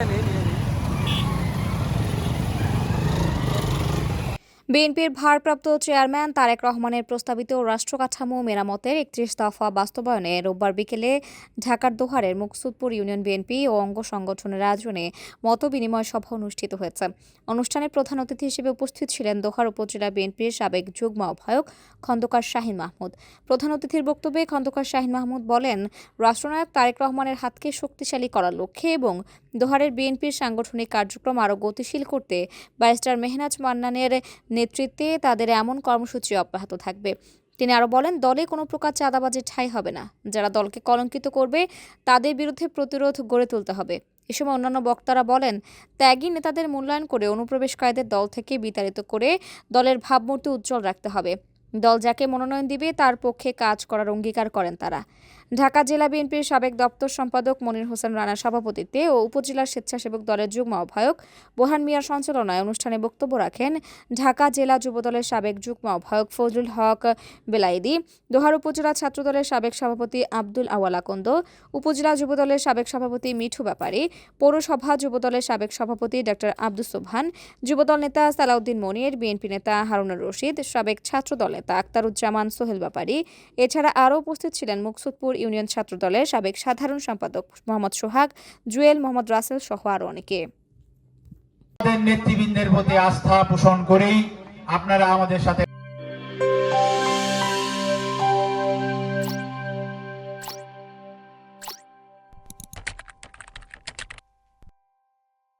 Yeah, man. বিএনপির ভারপ্রাপ্ত chairman Tarique রহমানের প্রস্তাবিত রাষ্ট্রকাঠামো মেরামতের একত্রিশ দফা বাস্তবায়নে রোববার বিকেলে ঢাকার দোহারের মুকসুদপুর ইউনিয়ন বিএনপি ও অঙ্গ সংগঠনের আয়োজনে মত বিনিময় সভা অনুষ্ঠিত হয়েছে। অনুষ্ঠানে প্রধান অতিথি হিসেবে উপস্থিত ছিলেন দোহার উপজেলা বিএনপির সাবেক যুগ্ম আহ্বায়ক খন্দকার শাহিন মাহমুদ। প্রধান অতিথির বক্তব্যে খন্দকার শাহিন মাহমুদ বলেন, রাষ্ট্রনায়ক তারেক রহমানের হাতকে শক্তিশালী করার লক্ষ্যে এবং দোহারের বিএনপির সাংগঠনিক কার্যক্রম আরও গতিশীল করতে ব্যারিস্টার মেহনাজ মান্নানের নেতৃত্বে তাদের এমন কর্মসূচি অব্যাহত থাকবে। তিনি আরও বলেন, দলে কোনো প্রকার চাঁদাবাজির ঠাঁই হবে না। যারা দলকে কলঙ্কিত করবে, তাদের বিরুদ্ধে প্রতিরোধ গড়ে তুলতে হবে। এ সময় অন্যান্য বক্তারা বলেন, ত্যাগী নেতাদের মূল্যায়ন করে অনুপ্রবেশকারীদের দল থেকে বিতাড়িত করে দলের ভাবমূর্তি উজ্জ্বল রাখতে হবে। দল যাকে মনোনয়ন দিবে, তার পক্ষে কাজ করার অঙ্গীকার করেন তারা। ঢাকা জেলা বিএনপির সাবেক দপ্তর সম্পাদক মনির হোসেন রানার সভাপতিত্বে ও উপজেলা স্বেচ্ছাসেবক দলের যুগ্ম আহ্বায়ক বোহান মিয়ার সঞ্চালনায় অনুষ্ঠানে বক্তব্য রাখেন ঢাকা জেলা যুবদলের সাবেক যুগ্ম আহ্বায়ক ফজলুল হক বেলাইদি দোহার উপজেলা ছাত্রদলের সাবেক সভাপতি আব্দুল আওয়াল আকন্দ, উপজেলা যুবদলের সাবেক সভাপতি মিঠু ব্যাপারী, পৌরসভা যুবদলের সাবেক সভাপতি ডক্টর আব্দুস সোবহান যুবদল নেতা সালাউদ্দিন মনির, বিএনপি নেতা হারুনুর রশিদ, সাবেক ছাত্রদল নেতা আক্তারুজ্জামান সোহেল ব্যাপারী। এছাড়া আরও উপস্থিত ছিলেন মুকসুদপুর ইউনিয়ন ছাত্র দলের সাবেক সাধারণ সম্পাদক মোহাম্মদ সোহাগ, জুয়েল মোহাম্মদ রাসেল সহ আরও অনেকে। নেতৃবৃন্দের প্রতি আস্থা পোষণ করেই আপনারা আমাদের সাথে